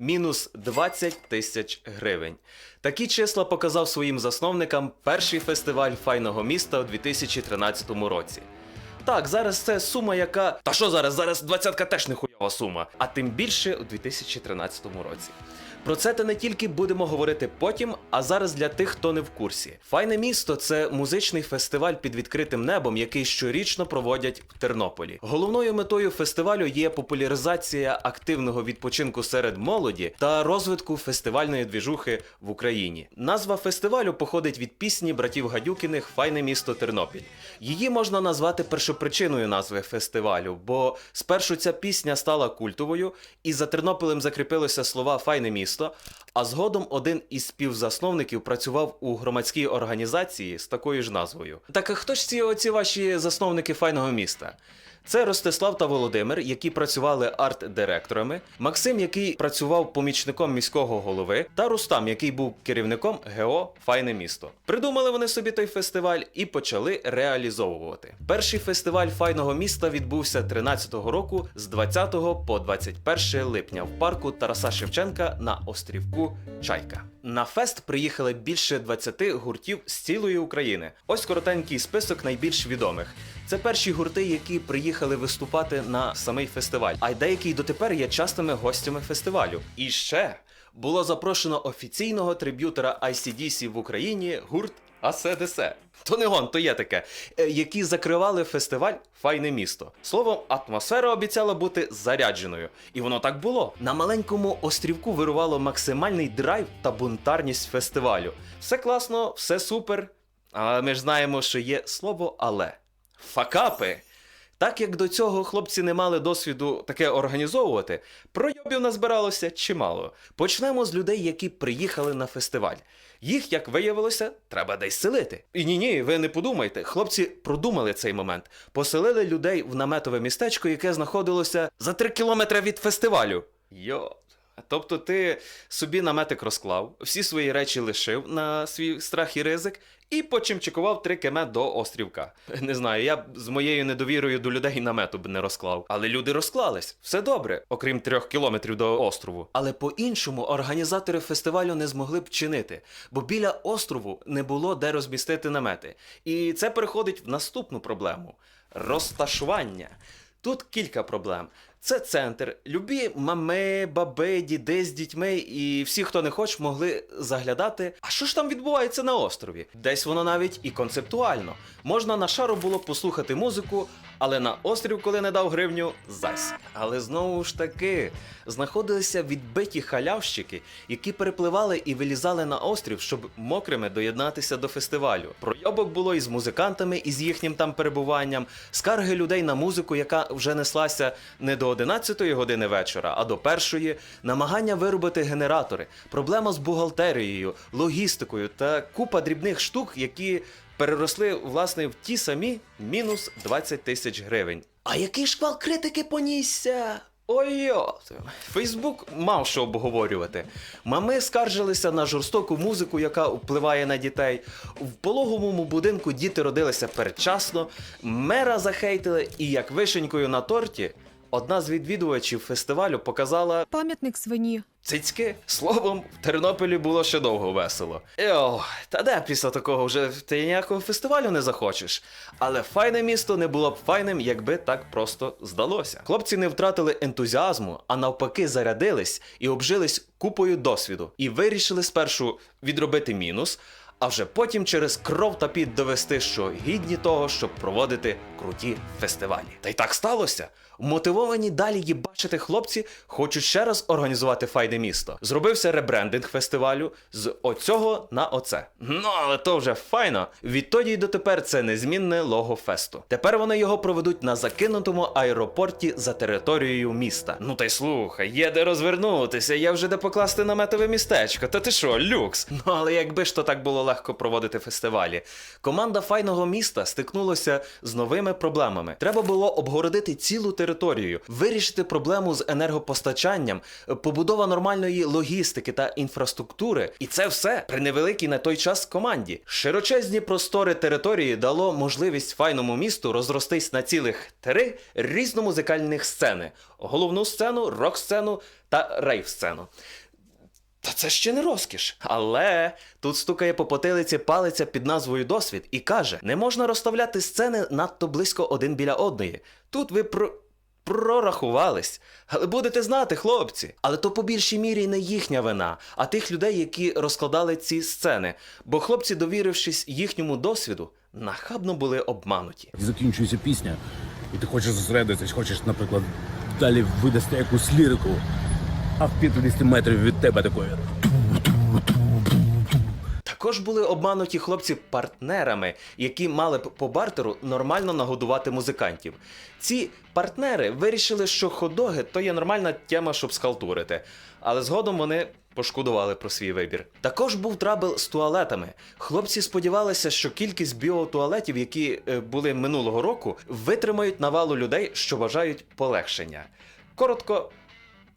мінус 20 тисяч гривень. Такі числа показав своїм засновникам перший фестиваль файного міста у 2013 році. Так, зараз це сума, яка. Та що зараз? Зараз двадцятка теж не хуйова сума, а тим більше у 2013 році. Про це та не тільки будемо говорити потім, а зараз для тих, хто не в курсі. Файне місто це музичний фестиваль під відкритим небом, який щорічно проводять в Тернополі. Головною метою фестивалю є популяризація активного відпочинку серед молоді та розвитку фестивальної двіжухи в Україні. Назва фестивалю походить від пісні братів Гадюкіних Файне місто Тернопіль. Її можна назвати першопричиною назви фестивалю, бо спершу ця пісня стала культовою, і за Тернополем закріпилися слова Файне місто. А згодом один із співзасновників працював у громадській організації з такою ж назвою. Так а хто ж ці оці ваші засновники файного міста? Це Ростислав та Володимир, які працювали арт-директорами, Максим, який працював помічником міського голови, та Рустам, який був керівником ГО Файне місто. Придумали вони собі той фестиваль і почали реалізовувати. Перший фестиваль файного міста відбувся 13-го року з 20 по 21 липня в парку Тараса Шевченка на острівку Чайка. На фест приїхали більше 20 гуртів з цілої України. Ось коротенький список найбільш відомих. Це перші гурти, які приїхали виступати на самий фестиваль, а й деякі дотепер є частими гостями фестивалю. І ще було запрошено офіційного триб'ютора ICDC в Україні гурт АСДС. То не гон, то є таке, е, які закривали фестиваль Файне місто. Словом, атмосфера обіцяла бути зарядженою, і воно так було. На маленькому острівку вирувало максимальний драйв та бунтарність фестивалю. Все класно, все супер. Але ми ж знаємо, що є слово але. Факапи. Так як до цього хлопці не мали досвіду таке організовувати, пройобів назбиралося чимало. Почнемо з людей, які приїхали на фестиваль. Їх, як виявилося, треба десь селити. І ні, ні, ви не подумайте. Хлопці продумали цей момент. Поселили людей в наметове містечко, яке знаходилося за три кілометри від фестивалю. Йо. Тобто ти собі наметик розклав, всі свої речі лишив на свій страх і ризик, і почимчикував три кеме до острівка. Не знаю, я б з моєю недовірою до людей намету б не розклав. Але люди розклались, все добре, окрім трьох кілометрів до острову. Але по-іншому організатори фестивалю не змогли б чинити, бо біля острову не було де розмістити намети. І це переходить в наступну проблему розташування. Тут кілька проблем. Це центр. Любі мами, баби, діди з дітьми і всі, хто не хоче, могли заглядати. А що ж там відбувається на острові? Десь воно навіть і концептуально. Можна на шару було послухати музику, але на острів, коли не дав гривню, зась. Але знову ж таки, знаходилися відбиті халявщики, які перепливали і вилізали на острів, щоб мокрими доєднатися до фестивалю. Пройобок було і з музикантами, і з їхнім там перебуванням, скарги людей на музику, яка вже неслася не до 11 години вечора, а до першої, намагання виробити генератори, проблема з бухгалтерією, логістикою та купа дрібних штук, які переросли власне в ті самі мінус 20 тисяч гривень. А який шквал критики понісся? Ой-йо! Фейсбук мав що обговорювати. Мами скаржилися на жорстоку музику, яка впливає на дітей. В пологовому будинку діти родилися передчасно, мера захейтили, і як вишенькою на торті, одна з відвідувачів фестивалю показала Пам'ятник свині. Цицьки, словом, в Тернополі було ще довго весело. Йо, та де після такого вже ти ніякого фестивалю не захочеш. Але файне місто не було б файним, якби так просто здалося. Хлопці не втратили ентузіазму, а навпаки, зарядились і обжились купою досвіду. І вирішили спершу відробити мінус, а вже потім через кров та піт довести, що гідні того, щоб проводити круті фестивалі. Та й так сталося. Мотивовані далі їбачити хлопці хочуть ще раз організувати файне місто. Зробився ребрендинг фестивалю з оцього на оце. Ну, але то вже файно. Відтоді й дотепер це незмінне лого фесту. Тепер вони його проведуть на закинутому аеропорті за територією міста. Ну та й слухай, є де розвернутися, є вже де покласти наметове містечко. Та ти що, люкс? Ну але якби ж то так було легко проводити фестивалі. Команда файного міста стикнулася з новими проблемами. Треба було обгородити цілу територію територією, вирішити проблему з енергопостачанням, побудова нормальної логістики та інфраструктури. І це все при невеликій на той час команді. Широчезні простори території дало можливість файному місту розростись на цілих три різномузикальних сцени: головну сцену, рок-сцену та рейв-сцену. Та це ще не розкіш. Але тут стукає по потилиці палиця під назвою досвід і каже: не можна розставляти сцени надто близько один біля одної. Тут ви про. Прорахувались, але будете знати, хлопці. Але то по більшій мірі не їхня вина, а тих людей, які розкладали ці сцени. Бо хлопці, довірившись їхньому досвіду, нахабно були обмануті. закінчується пісня, і ти хочеш зосередитись, хочеш, наприклад, далі видасти якусь лірику, а в 50 метрів від тебе такої. Також були обмануті хлопці партнерами, які мали б по бартеру нормально нагодувати музикантів. Ці партнери вирішили, що ходоги то є нормальна тема, щоб схалтурити. Але згодом вони пошкодували про свій вибір. Також був трабл з туалетами. Хлопці сподівалися, що кількість біотуалетів, які е, були минулого року, витримають навалу людей, що бажають полегшення. Коротко,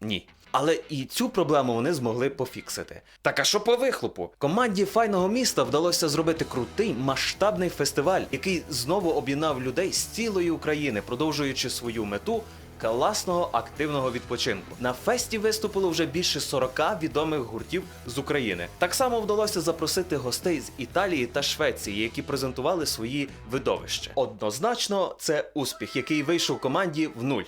ні. Але і цю проблему вони змогли пофіксити. Так а що по вихлопу? Команді файного міста вдалося зробити крутий масштабний фестиваль, який знову об'єднав людей з цілої України, продовжуючи свою мету. Класного активного відпочинку на фесті виступило вже більше 40 відомих гуртів з України. Так само вдалося запросити гостей з Італії та Швеції, які презентували свої видовища. Однозначно, це успіх, який вийшов команді в нуль.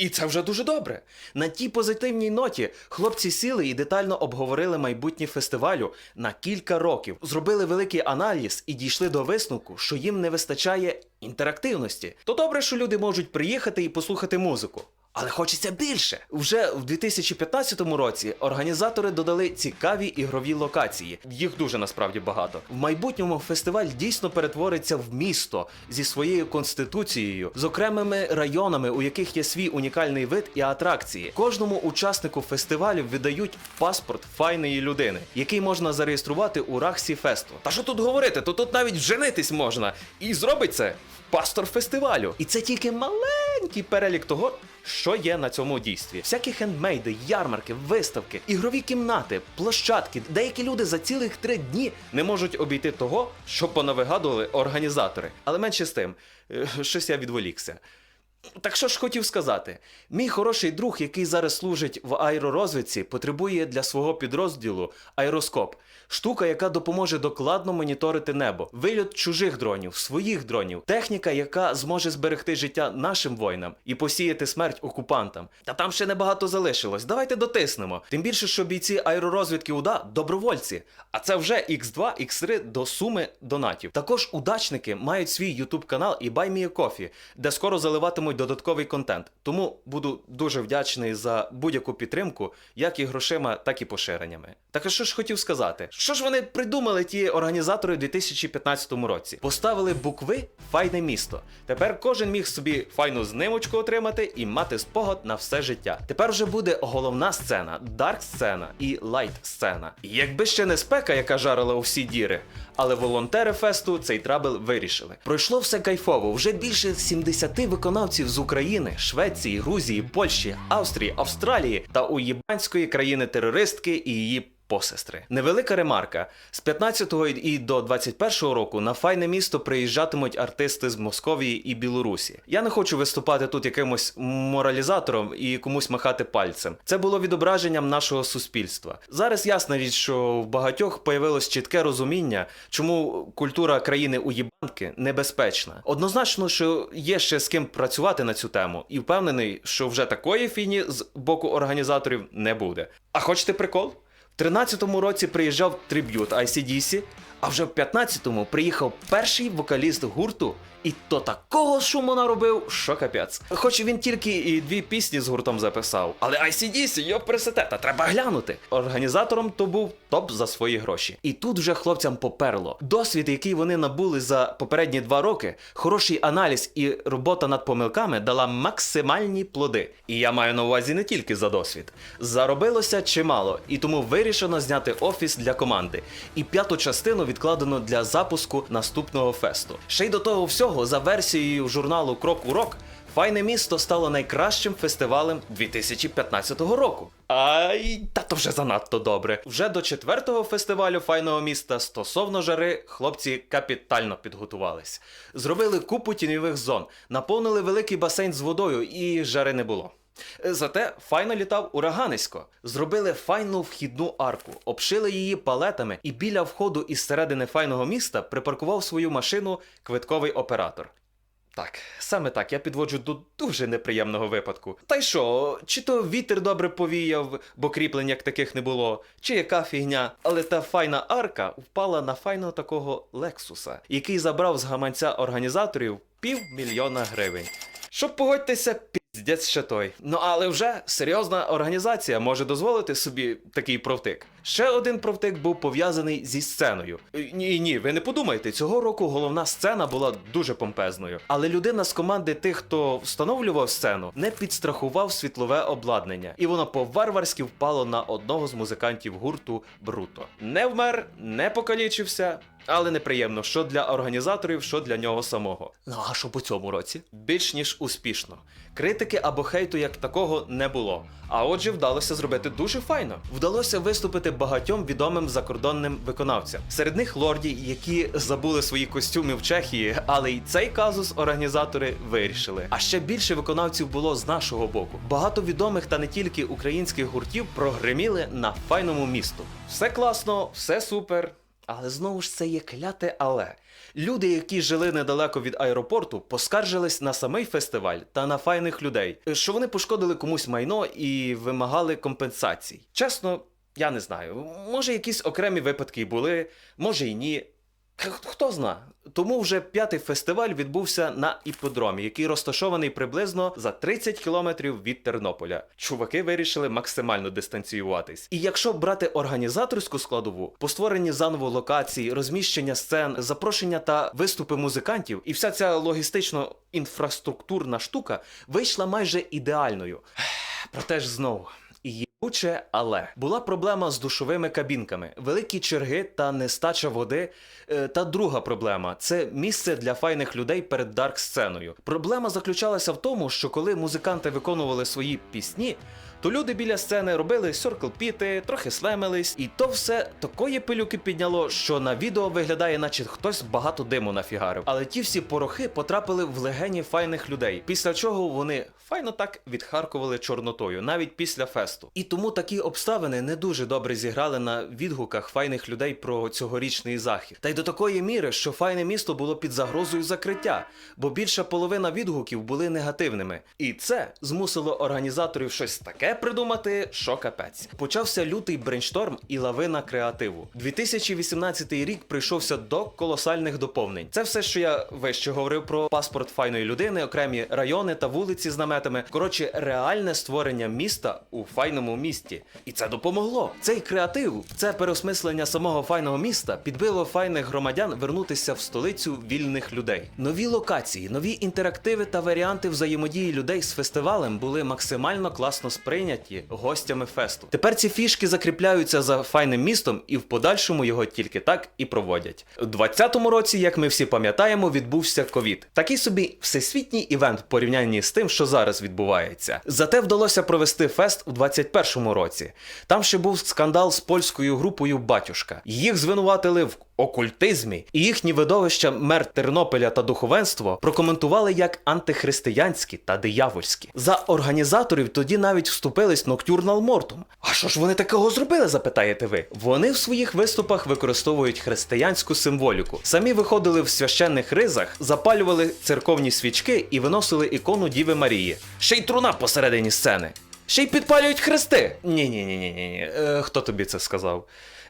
І це вже дуже добре. На тій позитивній ноті хлопці сіли і детально обговорили майбутнє фестивалю на кілька років, зробили великий аналіз і дійшли до висновку, що їм не вистачає інтерактивності. То добре, що люди можуть приїхати і послухати музику. Але хочеться більше. Вже в 2015 році організатори додали цікаві ігрові локації. Їх дуже насправді багато. В майбутньому фестиваль дійсно перетвориться в місто зі своєю конституцією, з окремими районами, у яких є свій унікальний вид і атракції. Кожному учаснику фестивалю видають паспорт файної людини, який можна зареєструвати у Рахсі Фесту. Та що тут говорити? То тут навіть вженитись можна. І зробить це пастор фестивалю. І це тільки маленький перелік того, що є на цьому дійстві. Всякі хендмейди, ярмарки, виставки, ігрові кімнати, площадки. Деякі люди за цілих три дні не можуть обійти того, що понавигадували організатори. Але менше з тим, е, щось я відволікся. Так що ж хотів сказати, мій хороший друг, який зараз служить в аеророзвідці, потребує для свого підрозділу аероскоп. Штука, яка допоможе докладно моніторити небо, вильот чужих дронів, своїх дронів, техніка, яка зможе зберегти життя нашим воїнам і посіяти смерть окупантам. Та там ще небагато залишилось. Давайте дотиснемо. Тим більше, що бійці аеророзвідки УДА добровольці. А це вже X2, X3 до суми донатів. Також удачники мають свій YouTube канал і BuyMeACoffee, де скоро заливатимуть додатковий контент. Тому буду дуже вдячний за будь-яку підтримку, як і грошима, так і поширеннями. Так а що ж хотів сказати? Що ж вони придумали ті організатори у 2015 році? Поставили букви Файне місто. Тепер кожен міг собі файну знимочку отримати і мати спогад на все життя. Тепер вже буде головна сцена, дарк сцена і лайт сцена. Якби ще не спека, яка жарила у всі діри. Але волонтери фесту цей трабл вирішили. Пройшло все кайфово. Вже більше 70 виконавців з України, Швеції, Грузії, Польщі, Австрії, Австралії та уєбанської країни-терористки і її посестри. Невелика ремарка: з 15-го і до 21-го року на файне місто приїжджатимуть артисти з Московії і Білорусі. Я не хочу виступати тут якимось моралізатором і комусь махати пальцем. Це було відображенням нашого суспільства. Зараз ясна річ, що в багатьох появилось чітке розуміння, чому культура країни уєбанки небезпечна. Однозначно, що є ще з ким працювати на цю тему, і впевнений, що вже такої фіні з боку організаторів не буде. А хочете прикол? В 13-му році приїжджав триб'ют ICDC, а вже в 15-му приїхав перший вокаліст гурту, і то такого шуму наробив, що капець. Хоч він тільки і дві пісні з гуртом записав, але ICDC, його пресете, та треба глянути. Організатором то був топ за свої гроші. І тут вже хлопцям поперло. Досвід, який вони набули за попередні два роки, хороший аналіз і робота над помилками дала максимальні плоди. І я маю на увазі не тільки за досвід. Заробилося чимало, і тому вирішено зняти офіс для команди. І п'яту частину відкладено для запуску наступного фесту. Ще й до того всього, за версією журналу Крок у Рок, Файне місто стало найкращим фестивалем 2015 року. Ай, та то вже занадто добре. Вже до четвертого фестивалю файного міста стосовно жари хлопці капітально підготувались. Зробили купу тіньових зон, наповнили великий басейн з водою і жари не було. Зате файно літав ураганисько. Зробили файну вхідну арку, обшили її палетами, і біля входу із середини файного міста припаркував свою машину квитковий оператор. Так, саме так, я підводжу до дуже неприємного випадку. Та й що, чи то вітер добре повіяв, бо кріплень як таких не було, чи яка фігня, але та файна арка впала на файного такого Лексуса, який забрав з гаманця організаторів півмільйона гривень. Щоб погодьтеся, піздець ще той. Ну але вже серйозна організація може дозволити собі такий провтик. Ще один провтик був пов'язаний зі сценою. Е, Ні, ні, ви не подумайте, цього року головна сцена була дуже помпезною. Але людина з команди тих, хто встановлював сцену, не підстрахував світлове обладнання, і воно по-варварськи впало на одного з музикантів гурту Бруто. Не вмер, не покалічився. Але неприємно, що для організаторів, що для нього самого. Ну а що по цьому році? Більш ніж успішно. Критики або хейту як такого не було. А отже, вдалося зробити дуже файно. Вдалося виступити багатьом відомим закордонним виконавцям. Серед них лорді, які забули свої костюми в Чехії, але й цей казус організатори вирішили. А ще більше виконавців було з нашого боку. Багато відомих та не тільки українських гуртів прогреміли на файному місту. Все класно, все супер. Але знову ж це є кляте але. Люди, які жили недалеко від аеропорту, поскаржились на самий фестиваль та на файних людей, що вони пошкодили комусь майно і вимагали компенсацій. Чесно, я не знаю. Може, якісь окремі випадки були, може й ні. Хто зна. Тому вже п'ятий фестиваль відбувся на іпподромі, який розташований приблизно за 30 кілометрів від Тернополя. Чуваки вирішили максимально дистанціюватись. І якщо брати організаторську складову, по створенні заново локацій, розміщення сцен, запрошення та виступи музикантів, і вся ця логістично-інфраструктурна штука вийшла майже ідеальною. Проте ж знову. Єбуче, але була проблема з душовими кабінками, великі черги та нестача води. Е, Та друга проблема це місце для файних людей перед дарк сценою. Проблема заключалася в тому, що коли музиканти виконували свої пісні, то люди біля сцени робили сьоркл-піти, трохи слемились, і то все такої пилюки підняло, що на відео виглядає, наче хтось багато диму нафігарив. Але ті всі порохи потрапили в легені файних людей, після чого вони файно так відхаркували чорнотою, навіть після фесту. І тому такі обставини не дуже добре зіграли на відгуках файних людей про цьогорічний захід. Та й до такої міри, що файне місто було під загрозою закриття, бо більша половина відгуків були негативними. І це змусило організаторів щось таке придумати, що капець. Почався лютий брейншторм і лавина креативу. 2018 рік прийшовся до колосальних доповнень. Це все, що я вище говорив про паспорт файної людини, окремі райони та вулиці з наметами. Коротше, реальне створення міста у файному місті. І це допомогло. Цей креатив, це переосмислення самого файного міста підбило файних громадян вернутися в столицю вільних людей. Нові локації, нові інтерактиви та варіанти взаємодії людей з фестивалем були максимально класно сприйняті гостями фесту. Тепер ці фішки закріпляються за файним містом і в подальшому його тільки так і проводять. У 2020 році, як ми всі пам'ятаємо, відбувся ковід. Такий собі всесвітній івент в порівнянні з тим, що зараз відбувається. Зате вдалося провести фест у 2021 році. Там ще був скандал з польською групою Батюшка. Їх звинуватили в окультизмі, і їхні видовища мер Тернополя та духовенство прокоментували як антихристиянські та диявольські. За організаторів тоді навіть вступились Ноктюрнал Мортум. А що ж вони такого зробили? запитаєте ви? Вони в своїх виступах використовують християнську символіку. Самі виходили в священних ризах, запалювали церковні свічки і виносили ікону Діви Марії. Ще й труна посередині сцени. Ще й підпалюють хрести. Ні, ні, ні, ні, ні. Е, хто тобі це сказав?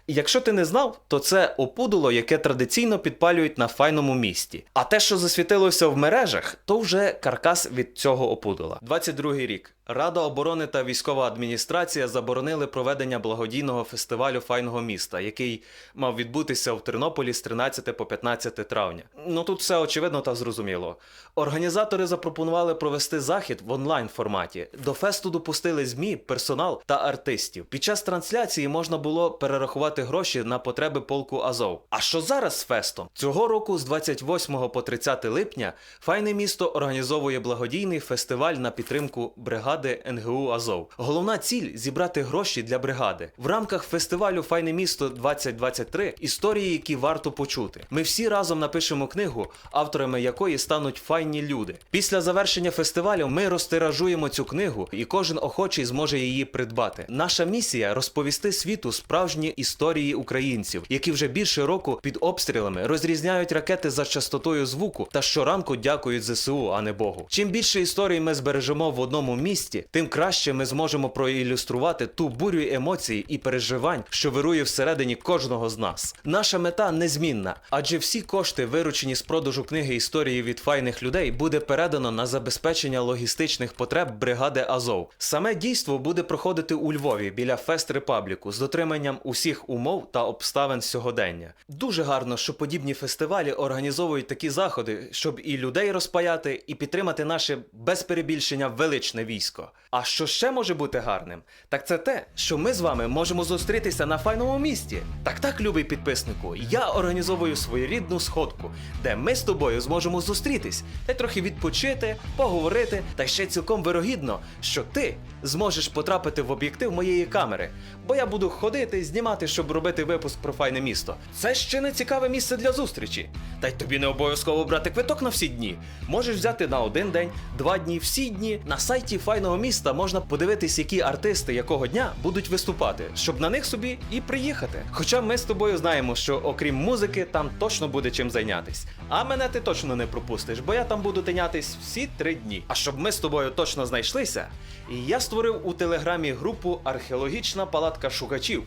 Якщо ти не знав, то це опудало, яке традиційно підпалюють на файному місті. А те, що засвітилося в мережах, то вже каркас від цього опудала. 22 рік. Рада оборони та військова адміністрація заборонили проведення благодійного фестивалю файного міста, який мав відбутися в Тернополі з 13 по 15 травня. Ну тут все очевидно та зрозуміло. Організатори запропонували провести захід в онлайн форматі. До фесту допустили змі, персонал та артистів. Під час трансляції можна було перерахувати гроші на потреби полку Азов. А що зараз з фестом? Цього року з 28 по 30 липня файне місто організовує благодійний фестиваль на підтримку бригади НГУ Азов. Головна ціль зібрати гроші для бригади. В рамках фестивалю Файне місто 2023 історії, які варто почути. Ми всі разом напишемо книгу, авторами якої стануть файні люди. Після завершення фестивалю ми розтиражуємо цю книгу, і кожен охочий зможе її придбати. Наша місія розповісти світу справжні історії українців, які вже більше року під обстрілами розрізняють ракети за частотою звуку та щоранку дякують ЗСУ, а не Богу. Чим більше історій ми збережемо в одному місті, тим краще ми зможемо проілюструвати ту бурю емоцій і переживань, що вирує всередині кожного з нас. Наша мета незмінна, адже всі кошти, виручені з продажу книги історії від файних людей, буде передано на забезпечення логістичних потреб бригади Азов. Саме дійство буде проходити у Львові біля Фест Репабліку з дотриманням усіх умов та обставин сьогодення. Дуже гарно, що подібні фестивалі організовують такі заходи, щоб і людей розпаяти, і підтримати наше без перебільшення величне військо. А що ще може бути гарним? Так це те, що ми з вами можемо зустрітися на файному місті. Так так, любий підписнику, я організовую своєрідну сходку, де ми з тобою зможемо зустрітись та трохи відпочити, поговорити, та ще цілком вирогідно, що ти зможеш потрапити в об'єктив моєї камери, бо я буду ходити, знімати, щоб робити випуск про файне місто. Це ще не цікаве місце для зустрічі. Та й тобі не обов'язково брати квиток на всі дні. Можеш взяти на один день, два дні, всі дні. На сайті файного міста можна подивитись, які артисти якого дня будуть виступати, щоб на них собі і приїхати. Хоча ми з тобою знаємо, що окрім музики, там точно буде чим зайнятись. А мене ти точно не пропустиш, бо я там буду тинятись всі три дні. А щоб ми з тобою точно знайшлися, і я створив у телеграмі групу Археологічна палатка шукачів,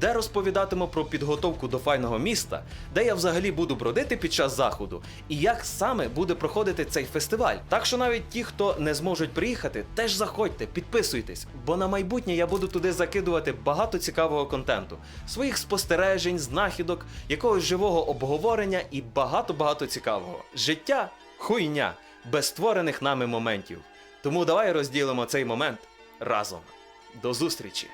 де розповідатиму про підготовку до файного міста, де я взагалі буду бродити під час заходу, і як саме буде проходити цей фестиваль. Так що навіть ті, хто не зможуть приїхати, теж заходьте, підписуйтесь, бо на майбутнє я буду туди закидувати багато цікавого контенту, своїх спостережень, знахідок, якогось живого обговорення і багато-багато цікавого. Життя хуйня без створених нами моментів. Тому давай розділимо цей момент разом. До зустрічі!